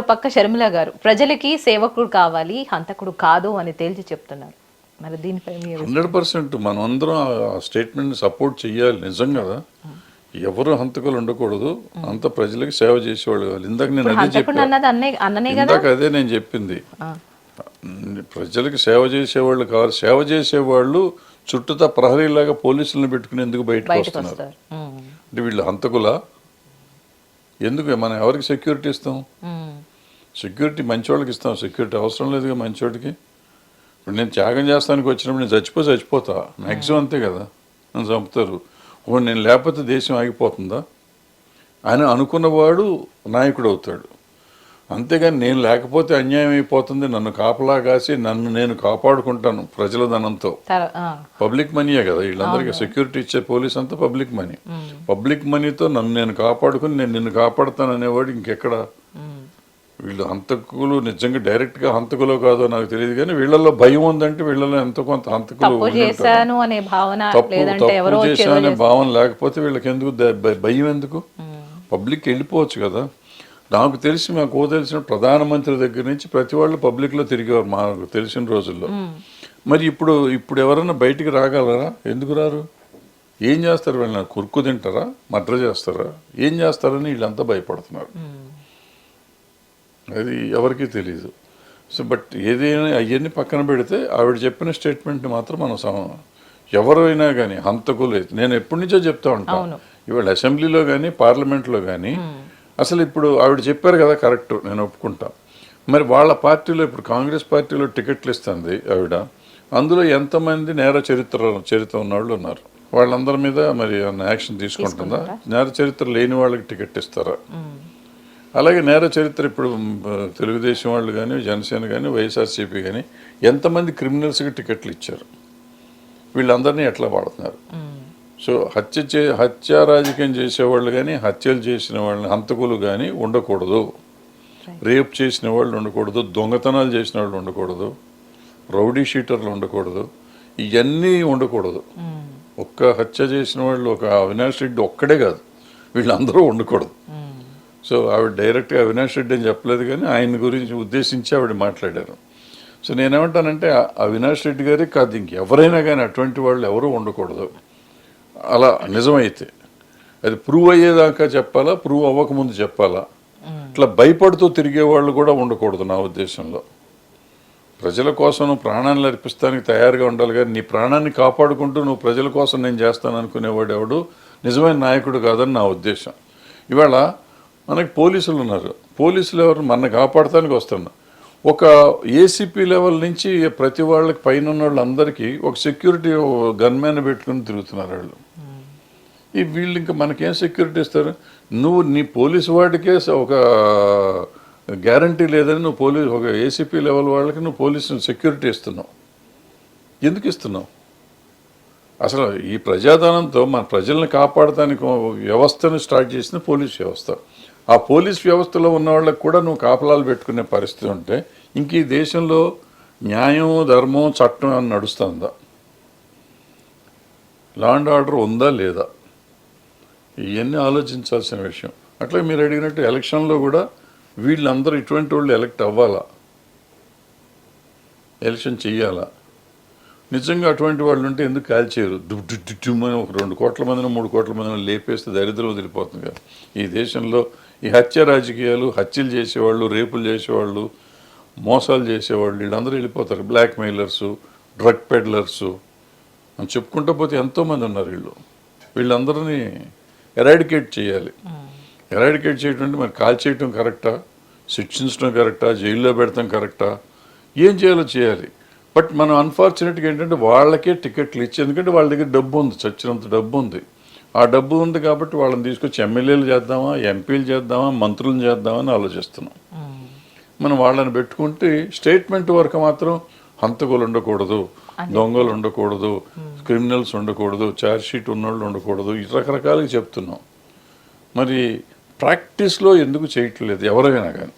పక్క షర్మిల గారు ప్రజలకి సేవకుడు కావాలి హంతకుడు కాదు అని తేల్చి చెప్తున్నారు. మరి దీనిపై హండ్రెడ్ పర్సెంట్ మనం అందరం ఆ స్టేట్మెంట్ సపోర్ట్ చేయాలి నిజం కదా? ఎవరు హంతకులు ఉండకూడదు అంత ప్రజలకు సేవ చేసేవాళ్ళు కావాలి. ఇందాక నేను అదే చెప్పాను ఇందాక అదే నేను చెప్పింది. ప్రజలకు సేవ చేసేవాళ్ళు కావాలి. సేవ చేసేవాళ్ళు చుట్టూతా ప్రహరీలాగా పోలీసులను పెట్టుకుని ఎందుకు బయటకు వస్తున్నారు. అంటే వీళ్ళు హంతకులా? ఎందుకు మనం ఎవరికి సెక్యూరిటీ ఇస్తాం? సెక్యూరిటీ మంచివాళ్ళకి ఇస్తాం. సెక్యూరిటీ అవసరం లేదుగా మంచివాడికి ఇప్పుడు నేను త్యాగం చేస్తానికి వచ్చినప్పుడు నేను చచ్చిపో చచ్చిపోతా. మ్యాక్సిమం అంతే కదా. నన్ను చంపుతారు. ఓ నేను లేకపోతే దేశం ఆగిపోతుందా? ఆయన అనుకున్నవాడు నాయకుడు అవుతాడు. అంతేగాని నేను లేకపోతే అన్యాయం అయిపోతుంది. నన్ను కాపలా కాసి నన్ను నేను కాపాడుకుంటాను ప్రజల ధనంతో. పబ్లిక్ మనీయే కదా. వీళ్ళందరికీ సెక్యూరిటీ ఇచ్చే పోలీస్ అంతా పబ్లిక్ మనీ పబ్లిక్ మనీతో నన్ను నేను కాపాడుకుని నేను నిన్ను కాపాడుతాను అనేవాడు ఇంకెక్కడ? వీళ్ళు హంతకులు నిజంగా డైరెక్ట్గా హంతకులో కాదో నాకు తెలియదు కానీ వీళ్ళలో భయం ఉందంటే వీళ్ళలో ఎంతో కొంత హంతకులు. చేశాను అనే భావన తప్పు చేశానే చేస్తే- భావన లేకపోతే వీళ్ళకి ఎందుకు భయం ఎందుకు? పబ్లిక్ వెళ్ళిపోవచ్చు కదా. నాకు తెలిసి మాకు తెలిసిన ప్రధానమంత్రి దగ్గర నుంచి ప్రతి వాళ్ళు పబ్లిక్లో తిరిగేవారు మాకు తెలిసిన రోజుల్లో. మరి ఇప్పుడు ఇప్పుడు ఎవరైనా బయటికి రాగలరా? ఎందుకు రారు? ఏం చేస్తారు వీళ్ళని? కురుకు తింటారా? మడ్ర చేస్తారా? ఏం చేస్తారని వీళ్ళంతా భయపడుతున్నారు. అది ఎవరికీ తెలియదు సో బట్ ఏదైనా అవన్నీ పక్కన పెడితే ఆవిడ చెప్పిన స్టేట్మెంట్ మాత్రం మనం సమ ఎవరైనా కానీ హంతకులు నేను ఎప్పటి నుంచో చెప్తా ఉంటాను. ఇవాళ అసెంబ్లీలో కానీ పార్లమెంట్లో కానీ అసలు ఇప్పుడు ఆవిడ చెప్పారు కదా కరెక్ట్ నేను ఒప్పుకుంటా. మరి వాళ్ళ పార్టీలో ఇప్పుడు కాంగ్రెస్ పార్టీలో టికెట్లు ఇస్తుంది ఆవిడ. అందులో ఎంతమంది నేర చరిత్ర చరిత్ర ఉన్నవాళ్ళు ఉన్నారు? వాళ్ళందరి మీద మరి యాక్షన్ తీసుకుంటుందా? నేర చరిత్ర లేని వాళ్ళకి టికెట్ ఇస్తారా? అలాగే నేర చరిత్ర ఇప్పుడు తెలుగుదేశం వాళ్ళు కానీ జనసేన కానీ వైఎస్ఆర్సీపీ కానీ ఎంతమంది క్రిమినల్స్కి టికెట్లు ఇచ్చారు? వీళ్ళందరినీ ఎట్లా వాడుతున్నారు? సో హత్య చే హత్య రాజకీయం చేసేవాళ్ళు కానీ హత్యలు చేసిన వాళ్ళని హంతకులు కానీ ఉండకూడదు. రేప్ చేసిన వాళ్ళు ఉండకూడదు దొంగతనాలు చేసిన వాళ్ళు ఉండకూడదు రౌడీ షీటర్లు ఉండకూడదు ఇవన్నీ ఉండకూడదు. ఒక్క హత్య చేసిన వాళ్ళు ఒక అవినాష్ రెడ్డి ఒక్కడే కాదు. వీళ్ళందరూ ఉండకూడదు. సో ఆవిడ డైరెక్ట్గా అవినాష్ రెడ్డి అని చెప్పలేదు కానీ ఆయన గురించి ఉద్దేశించి ఆవిడ మాట్లాడారు. సో నేనేమంటానంటే అవినాష్ రెడ్డి గారికి కాదు ఇంకెవరైనా కానీ అటువంటి వాళ్ళు ఎవరూ ఉండకూడదు. అలా నిజమైతే. అది ప్రూవ్ అయ్యేదాకా చెప్పాలా ప్రూవ్ అవ్వకముందు చెప్పాలా? ఇట్లా భయపడుతూ తిరిగే వాళ్ళు కూడా ఉండకూడదు నా ఉద్దేశంలో. ప్రజల కోసం నువ్వు ప్రాణాన్ని అర్పిస్తానికి తయారుగా ఉండాలి కానీ నీ ప్రాణాన్ని కాపాడుకుంటూ నువ్వు ప్రజల కోసం నేను చేస్తాను అనుకునేవాడు ఎవడు? నిజమైన నాయకుడు కాదని నా ఉద్దేశం. ఇవాళ మనకి పోలీసులు ఉన్నారు. పోలీసులు ఎవరు? మన కాపాడటానికి వస్తున్నారు. ఒక ఏసీపీ లెవెల్ నుంచి ప్రతి వాళ్ళకి పైన ఉన్న వాళ్ళందరికీ ఒక సెక్యూరిటీ గన్మ్యాన్ పెట్టుకుని తిరుగుతున్నారు వాళ్ళు. ఈ వీళ్ళు ఇంకా మనకేం సెక్యూరిటీ ఇస్తారు? నువ్వు నీ పోలీసు వాడికే ఒక గ్యారంటీ లేదని నువ్వు పోలీస్ ఒక ఏసీపీ లెవెల్ వాళ్ళకి నువ్వు పోలీసు సెక్యూరిటీ ఇస్తున్నావు. ఎందుకు ఇస్తున్నావు? అసలు ఈ ప్రజాధనంతో మన ప్రజల్ని కాపాడటానికి వ్యవస్థను స్టార్ట్ చేసిన పోలీస్ వ్యవస్థ. ఆ పోలీస్ వ్యవస్థలో ఉన్న వాళ్ళకి కూడా నువ్వు కాపలాలు పెట్టుకునే పరిస్థితి ఉంటే ఇంక ఈ దేశంలో న్యాయం ధర్మం చట్టం అని నడుస్తుందా? లా అండ్ ఆర్డర్ ఉందా లేదా? ఇవన్నీ ఆలోచించాల్సిన విషయం. అట్లా మీరు అడిగినట్టు ఎలక్షన్లో కూడా వీళ్ళందరూ ఇటువంటి వాళ్ళు ఎలక్ట్ అవ్వాలా? ఎలక్షన్ చెయ్యాలా? నిజంగా అటువంటి వాళ్ళు ఉంటే ఎందుకు కాల్చేయరు? దుడ్డు డుమ్ అని ఒక రెండు కోట్ల మందిని మూడు కోట్ల మందిని లేపేస్తే దరిద్రం వదిలిపోతుంది కదా. ఈ దేశంలో ఈ హత్య రాజకీయాలు హత్యలు చేసేవాళ్ళు రేపులు చేసేవాళ్ళు మోసాలు చేసేవాళ్ళు వీళ్ళందరూ వెళ్ళిపోతారు. బ్లాక్ మెయిలర్సు డ్రగ్ పెడ్లర్సు అని చెప్పుకుంటూ పోతే ఎంతోమంది ఉన్నారు వీళ్ళు. వీళ్ళందరినీ ఎరాడికేట్ చేయాలి. ఎరాడికేట్ చేయటం అంటే మరి కాల్ చేయటం కరెక్టా? శిక్షించడం కరెక్టా? జైల్లో పెడతాం కరెక్టా? ఏం చేయాలో చేయాలి. బట్ మనం అన్ఫార్చునేట్గా ఏంటంటే వాళ్ళకే టికెట్లు ఇచ్చి ఎందుకంటే వాళ్ళ దగ్గర డబ్బు ఉంది చచ్చినంత డబ్బు ఉంది. ఆ డబ్బు ఉంది కాబట్టి వాళ్ళని తీసుకొచ్చి ఎమ్మెల్యేలు చేద్దామా ఎంపీలు చేద్దామా మంత్రులను చేద్దామా అని ఆలోచిస్తున్నాం. మనం వాళ్ళని పెట్టుకుంటే స్టేట్మెంట్ వరకు మాత్రం హంతకులు ఉండకూడదు దొంగలు ఉండకూడదు క్రిమినల్స్ ఉండకూడదు ఛార్జ్ షీట్ ఉన్నోళ్ళు ఉండకూడదు రకరకాలుగా చెప్తున్నాం. మరి ప్రాక్టీస్లో ఎందుకు చేయట్లేదు? ఎవరైనా కానీ.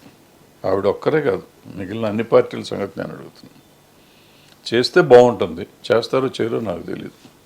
ఆవిడ ఒక్కరే కాదు. మిగిలిన అన్ని పార్టీల సంగతి నేను అడుగుతున్నాను. చేస్తే బాగుంటుంది. చేస్తారో చేయరో నాకు తెలియదు